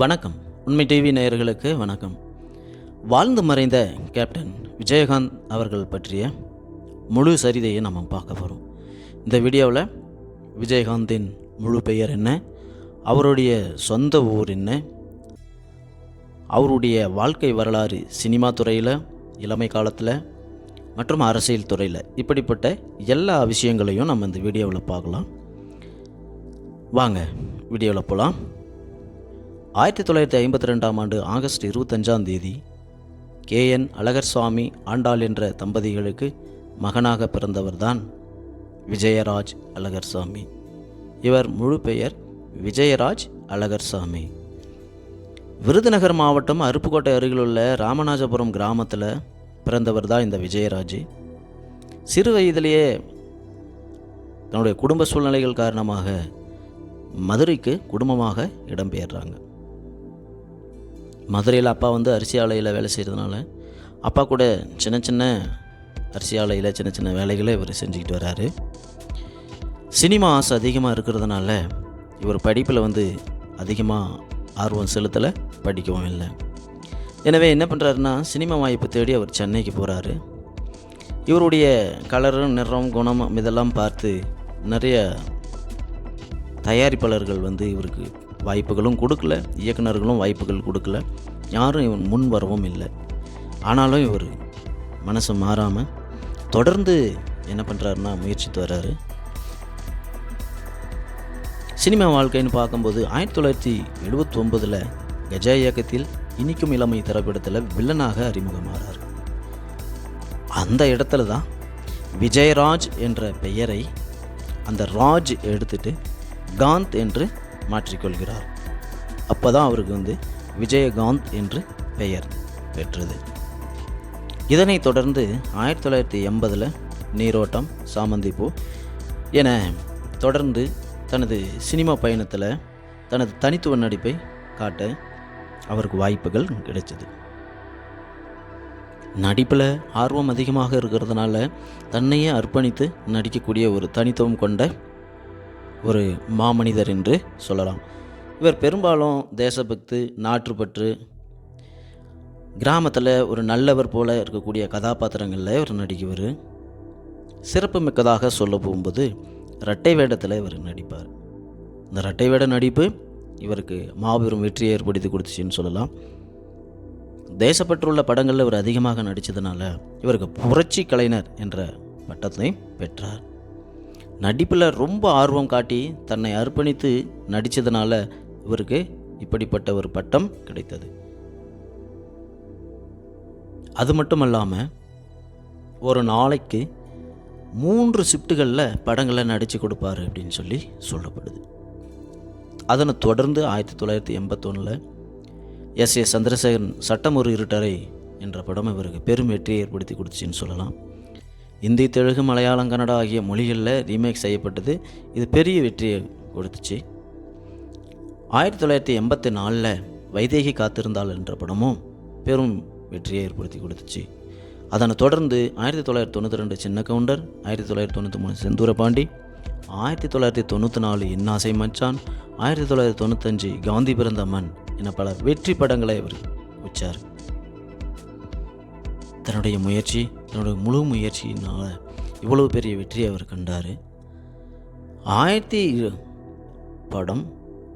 வணக்கம். உண்மை டிவி நேயர்களுக்கு வணக்கம். வாழ்ந்து மறைந்த கேப்டன் விஜயகாந்த் அவர்கள் பற்றிய முழு சரிதையை நம்ம பார்க்க போகிறோம் இந்த வீடியோவில் விஜயகாந்தின் முழு பெயர் என்ன? அவருடைய சொந்த ஊர் என்ன? அவருடைய வாழ்க்கை வரலாறு சினிமா துறையில் இளமை காலத்தில் மற்றும் அரசியல் துறையில். இப்படிப்பட்ட எல்லா விஷயங்களையும் நம்ம இந்த வீடியோவில் பார்க்கலாம். வாங்க வீடியோவில் போகலாம் ஆயிரத்தி தொள்ளாயிரத்தி ஐம்பத்தி ரெண்டாம் ஆண்டு ஆகஸ்ட் இருபத்தஞ்சாம் தேதி கேஎன் அழகர் சுவாமி ஆண்டாள் என்ற தம்பதிகளுக்கு மகனாக பிறந்தவர்தான் விஜயராஜ் அழகர் சாமி இவர் முழு பெயர் விஜயராஜ் அழகர் சாமி விருதுநகர் மாவட்டம் அருப்புக்கோட்டை அருகிலுள்ள ராமநாதபுரம் கிராமத்தில் பிறந்தவர் தான் இந்த விஜயராஜ். சிறு வயதிலேயே தன்னுடைய குடும்ப சூழ்நிலைகள் காரணமாக மதுரைக்கு குடும்பமாக இடம்பெயர்றாங்க. மதுரையில் அப்பா வந்து அரிசி ஆலையில் வேலை செய்கிறதுனால அப்பா கூட சின்ன சின்ன அரிசி ஆலையில் சின்ன சின்ன வேலைகளை இவர் செஞ்சுக்கிட்டு வராரு. சினிமா ஆசை அதிகமாக இருக்கிறதுனால இவர் படிப்பில் வந்து அதிகமாக ஆர்வம் செலுத்தலை படிக்கவும் இல்லை. எனவே என்ன பண்ணுறாருன்னா சினிமா வாய்ப்பு தேடி அவர் சென்னைக்கு போகிறாரு. இவருடைய கலரு நிறம் குணம் இதெல்லாம் பார்த்து நிறைய தயாரிப்பாளர்கள் வந்து இவருக்கு வாய்ப்புகளும் கொடுக்கல இயக்குனர்களும் வாய்ப்புகள் கொடுக்கல. யாரும் இவன் முன் வரவும் இல்லை. ஆனாலும் இவர் மனசு மாறாமல் தொடர்ந்து என்ன பண்ணுறாருன்னா முயற்சித்து வர்றாரு. சினிமா வாழ்க்கைன்னு பார்க்கும்போது ஆயிரத்தி தொள்ளாயிரத்தி எழுபத்தி ஒன்பதில் கஜா இயக்கத்தில் இனிக்கும் இளமை திரைப்படத்தில் வில்லனாக அறிமுகமாகிறார் அந்த இடத்துல தான் விஜயராஜ் என்ற பெயரை அந்த ராஜ் எடுத்துட்டு காந்த் என்று மாற்றிக்கொள்கிறார். அப்போ தான் அவருக்கு வந்து விஜயகாந்த் என்று பெயர் பெற்றது. இதனைத் தொடர்ந்து ஆயிரத்தி தொள்ளாயிரத்தி எண்பதில் நீரோட்டம் சாமந்திப்பூ என தொடர்ந்து தனது சினிமா பயணத்தில் தனது தனித்துவ நடிப்பை காட்ட அவருக்கு வாய்ப்புகள் கிடைச்சது. நடிப்பில் ஆர்வம் அதிகமாக இருக்கிறதுனால தன்னையே அர்ப்பணித்து நடிக்கக்கூடிய ஒரு தனித்துவம் கொண்ட ஒரு மாமனிதர் என்று சொல்லலாம். இவர் பெரும்பாலும் தேசபக்து நாற்றுப்பற்று கிராமத்தில் ஒரு நல்லவர் போல இருக்கக்கூடிய கதாபாத்திரங்களில் இவர் நடிக்குவர். சிறப்பு மிக்கதாக சொல்ல போகும்போது இரட்டை வேடத்தில் இவர் நடிப்பார். இந்த இரட்டை வேட நடிப்பு இவருக்கு மாபெரும் வெற்றியை ஏற்படுத்தி கொடுத்துச்சின்னு சொல்லலாம். தேசப்பற்றுள்ள படங்களில் இவர் அதிகமாக நடித்ததுனால இவருக்கு புரட்சி கலைஞர் என்ற பட்டத்தை பெற்றார். நடிப்பில் ரொம்ப ஆர்வம் காட்டி தன்னை அர்ப்பணித்து நடித்ததுனால இவருக்கு இப்படிப்பட்ட ஒரு பட்டம் கிடைத்தது. அது மட்டும் இல்லாமல் ஒரு நாளைக்கு மூன்று ஷிஃப்ட்டுகளில் படங்களை நடித்து கொடுப்பாரு அப்படின்னு சொல்லி சொல்லப்படுது. அதனை தொடர்ந்து ஆயிரத்தி தொள்ளாயிரத்தி எண்பத்தொன்னில் எஸ் ஏ சந்திரசேகரன் சட்டம் ஒரு இருட்டறை என்ற படம் இவருக்கு பெரும் வெற்றியை ஏற்படுத்தி கொடுத்துச்சின்னு சொல்லலாம். இந்தி தெலுங்கு மலையாளம் கன்னடா ஆகிய மொழிகளில் ரீமேக் செய்யப்பட்டது. இது பெரிய வெற்றியை கொடுத்துச்சு. ஆயிரத்தி தொள்ளாயிரத்தி எண்பத்தி நாலில் வைதேகி காத்திருந்தாள் என்ற படமும் பெரும் வெற்றியை ஏற்படுத்தி கொடுத்துச்சு. அதனை தொடர்ந்து ஆயிரத்தி தொள்ளாயிரத்தி தொண்ணூற்றி ரெண்டு சின்ன கவுண்டர் ஆயிரத்தி தொள்ளாயிரத்தி தொண்ணூற்றி மூணு செந்தூர பாண்டி ஆயிரத்தி தொள்ளாயிரத்தி தொண்ணூற்றி நாலு இன்னாசை மச்சான் ஆயிரத்தி தொள்ளாயிரத்தி தொண்ணூத்தஞ்சு காந்தி பிறந்த மண் என பல வெற்றி படங்களை அவர் வச்சார். தன்னுடைய முயற்சி தன்னுடைய முழு முயற்சியினால் இவ்வளவு பெரிய வெற்றியை அவர் கண்டார். ஆயிரத்தி படம்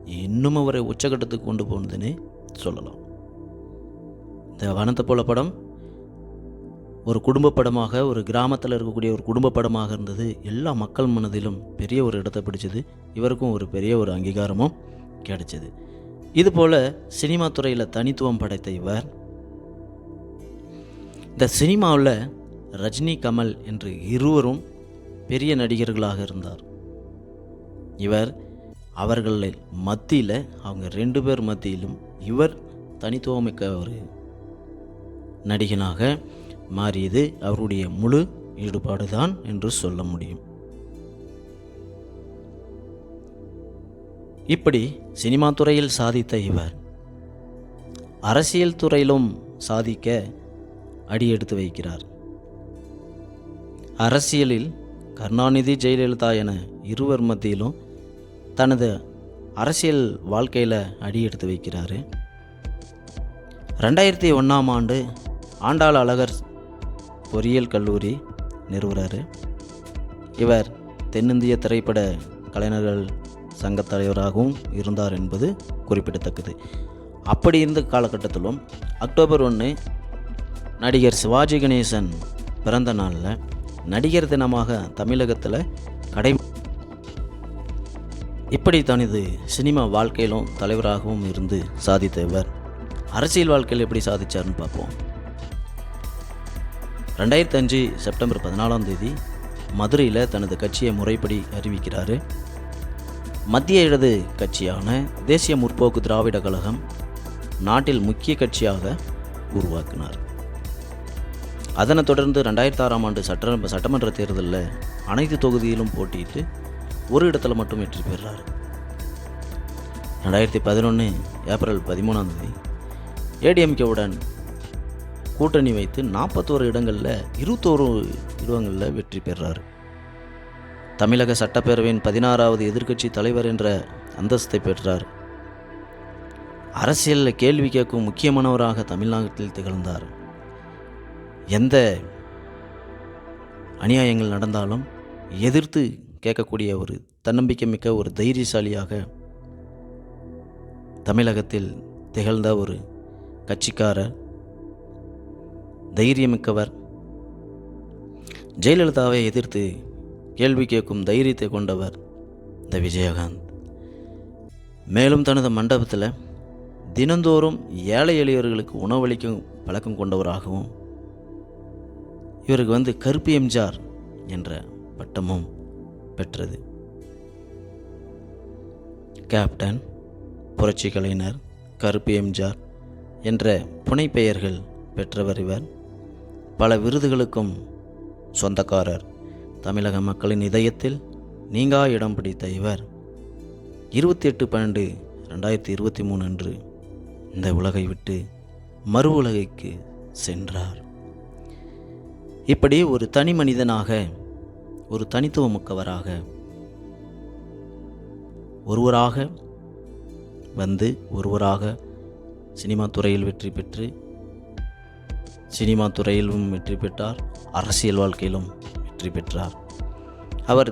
இன்னும் அவரை உச்சகட்டத்துக்கு கொண்டு போனதுன்னு சொல்லலாம். இந்த வனத்தை போல படம் ஒரு குடும்ப படமாக ஒரு கிராமத்தில் இருக்கக்கூடிய ஒரு குடும்ப படமாக இருந்தது. எல்லா மக்கள் மனதிலும் பெரிய ஒரு இடத்தை பிடிச்சது. இவருக்கும் ஒரு பெரிய ஒரு அங்கீகாரமும் கிடைச்சது. இதுபோல் சினிமா துறையில் தனித்துவம் படைத்த இவர் இந்த சினிமாவில் ரஜினி கமல் என்று இருவரும் பெரிய நடிகர்களாக இருந்தார். இவர் அவர்களில் மத்தியில் அவங்க ரெண்டு பேர் மத்தியிலும் இவர் தனித்துவமிக்க ஒரு நடிகனாக மாறியது அவருடைய முழு ஈடுபாடு தான் என்று சொல்ல முடியும். இப்படி சினிமா துறையில் சாதித்த இவர் அரசியல் துறையிலும் சாதிக்க அடி எடுத்து வைக்கிறார். அரசியலில் கருணாநிதி ஜெயலலிதா என இருவர் மத்தியிலும் தனது அரசியல் வாழ்க்கையில் அடி எடுத்து ரெண்டாயிரத்தி ஒன்றாம் ஆண்டு ஆண்டாள் அழகர் பொறியியல் கல்லூரி நிறுவுறாரு. இவர் தென்னிந்திய திரைப்பட கலைஞர்கள் சங்க தலைவராகவும் இருந்தார் என்பது குறிப்பிடத்தக்கது. அப்படி இருந்த காலகட்டத்திலும் அக்டோபர் ஒன்று நடிகர் சிவாஜி கணேசன் பிறந்த நாளில் நடிகர் தினமாக தமிழகத்தில் கடை இப்படி தனது சினிமா வாழ்க்கையிலும் தலைவராகவும் இருந்து சாதித்த இவர். அரசியல் வாழ்க்கையில் எப்படி சாதித்தார்னு பார்ப்போம். ரெண்டாயிரத்தி அஞ்சு செப்டம்பர் பதினாலாம் தேதி மதுரையில் தனது கட்சியை முறைப்படி அறிவிக்கிறார். மத்திய இடது கட்சியான தேசிய முற்போக்கு திராவிட கழகம் நாட்டில் முக்கிய கட்சியாக உருவாக்கினார். அதனைத் தொடர்ந்து ரெண்டாயிரத்தி ஆறாம் ஆண்டு சட்ட சட்டமன்ற தேர்தலில் அனைத்து தொகுதியிலும் போட்டியிட்டு ஒரு இடத்துல மட்டும் வெற்றி பெறுறாரு ரெண்டாயிரத்தி பதினொன்று ஏப்ரல் பதிமூணாம் தேதி ஏடிஎம்கேவுடன் கூட்டணி வைத்து நாற்பத்தோரு இடங்களில் இருபத்தோரு இடங்களில் வெற்றி பெறுறார் தமிழக சட்டப்பேரவையின் பதினாறாவது எதிர்க்கட்சி தலைவர் என்ற அந்தஸ்தை பெற்றார். அரசியலில் கேள்வி கேட்கும் முக்கியமானவராக தமிழ்நாட்டில் திகழ்ந்தார். எந்த அநியாயங்கள் நடந்தாலும் எதிர்த்து கேட்கக்கூடிய ஒரு தன்னம்பிக்கை மிக்க ஒரு தைரியசாலியாக தமிழகத்தில் திகழ்ந்த ஒரு கட்சிக்காரர் தைரியமிக்கவர் ஜெயலலிதாவை எதிர்த்து கேள்வி கேட்கும் தைரியத்தை கொண்டவர் இந்த விஜயகாந்த். மேலும் தனது மண்டபத்தில் தினந்தோறும் ஏழை எளியவர்களுக்கு உணவளிக்கும் பழக்கம் கொண்டவராகவும் இவருக்கு வந்து கருப்பு எம்ஜார் என்ற பட்டமும் பெற்றது. கேப்டன் புரட்சி கலைஞர் கருப்பு எம்ஜார் என்ற புனைப்பெயர்கள் பெற்றவர் இவர். பல விருதுகளுக்கும் சொந்தக்காரர். தமிழக மக்களின் இதயத்தில் நீங்கா இடம் பிடித்த இவர். இருபத்தி எட்டு பன்னெண்டு ரெண்டாயிரத்தி இருபத்தி மூணு அன்று இந்த உலகை விட்டு மறு உலகைக்கு சென்றார். இப்படி ஒரு தனி மனிதனாக ஒரு தனித்துவமிக்கவராக ஒருவராக வந்து ஒருவராக சினிமா துறையில் வெற்றி பெற்று சினிமா துறையிலும் வெற்றி பெற்றார் அரசியல் வாழ்க்கையிலும் வெற்றி பெற்றார். அவர்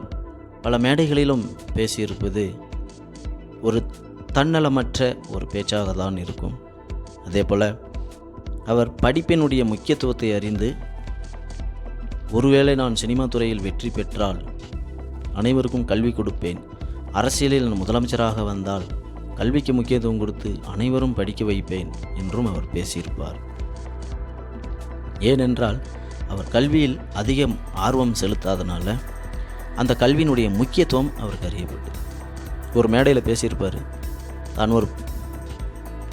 பல மேடைகளிலும் பேசியிருப்பது ஒரு தன்னலமற்ற ஒரு பேச்சாக தான் இருக்கும். அதே போல் அவர் படிப்பினுடைய முக்கியத்துவத்தை அறிந்து ஒருவேளை நான் சினிமா துறையில் வெற்றி பெற்றால் அனைவருக்கும் கல்வி கொடுப்பேன். அரசியலில் நான் முதலமைச்சராக வந்தால் கல்விக்கு முக்கியத்துவம் கொடுத்து அனைவரும் படிக்க வைப்பேன் என்றும் அவர் பேசியிருப்பார். ஏனென்றால் அவர் கல்வியில் அதிகம் ஆர்வம் செலுத்தாதனால அந்த கல்வியினுடைய முக்கியத்துவம் அவருக்கு அறியப்பட்டது. ஒரு மேடையில் பேசியிருப்பார் தான் ஒரு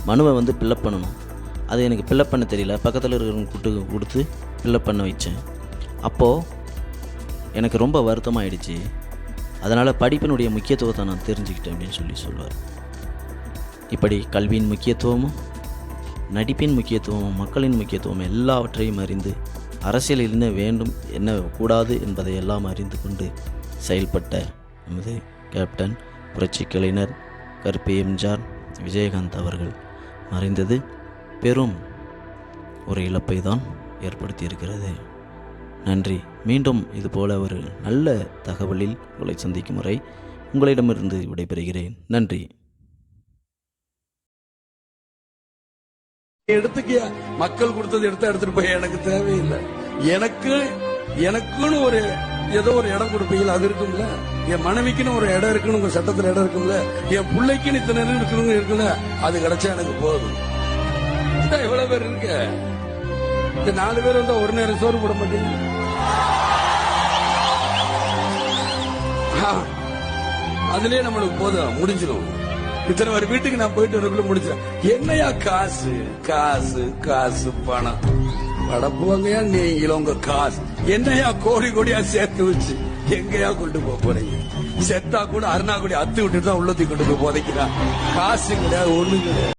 மனுவை வந்து பில்லப் பண்ணணும். அது எனக்கு பில்லப் பண்ண தெரியல. பக்கத்தில் இருக்கிறவங்க கூட்டு கொடுத்து பில்லப் பண்ண வச்சேன். அப்போது எனக்கு ரொம்ப வருத்தமாகிடுச்சு அதனால் படிப்பினுடைய முக்கியத்துவத்தை நான் தெரிஞ்சுக்கிட்டேன் அப்படின்னு சொல்லி சொல்லுவார். இப்படி கல்வியின் முக்கியத்துவமும் நடிப்பின் முக்கியத்துவமும் மக்களின் முக்கியத்துவம் எல்லாவற்றையும் அறிந்து அரசியலில் என்ன வேண்டும் என்ன கூடாது என்பதை எல்லாம் அறிந்து கொண்டு செயல்பட்ட நமது கேப்டன் புரட்சி கலைஞர் கருப்பி எம்ஜார் விஜயகாந்த் அவர்கள் மறைந்தது பெரும் ஒரு இழப்பை தான் ஏற்படுத்தியிருக்கிறது. நன்றி. மீண்டும் இதுபோல ஒரு நல்ல தகவலில் உங்களை சந்திக்கும் வரை உங்களிடமிருந்து விடைபெறுகிறேன். நன்றி. எடுத்துக்கியா? மக்கள் கொடுத்தது எடுத்து எடுத்துட்டு போய் எனக்கு தேவையில்லை. எனக்கு எனக்குன்னு ஒரு ஏதோ ஒரு இடம் கொடுப்பீங்க அது இருக்கும்ல. என் மனைவிக்குன்னு ஒரு இடம் இருக்குன்னு உங்க சட்டத்துல இடம் இருக்கும்ல. என் பிள்ளைக்குன்னு இத்தனை இருக்கணும் இருக்குல்ல அது கிடைச்சா எனக்கு போதும். இவ்வளவு எவ்வளவு பேர் இருக்க. இந்த நாலு பேர் வந்தா ஒரு நேரம் சோறு போட மாட்டீங்க. அதுலயே நம்மளுக்கு போதும் முடிஞ்சிடும் இத்தனை ஒரு வீட்டுக்கு நான் போயிட்டு வரக்குள்ள முடிச்சேன் என்னையா காசு காசு காசு பணம். படப்புவாங்கயா நீங்களும் உங்க காசு. என்னையா கோடி கோடியா சேர்த்து வச்சு எங்கயா கொண்டு போக போறீங்க? செத்தா கூட அருணா கூட அத்து விட்டு தான் உள்ளத்தி கொண்டு போய் போதைக்கிறான். காசு கிடையாது ஒண்ணு கிடையாது.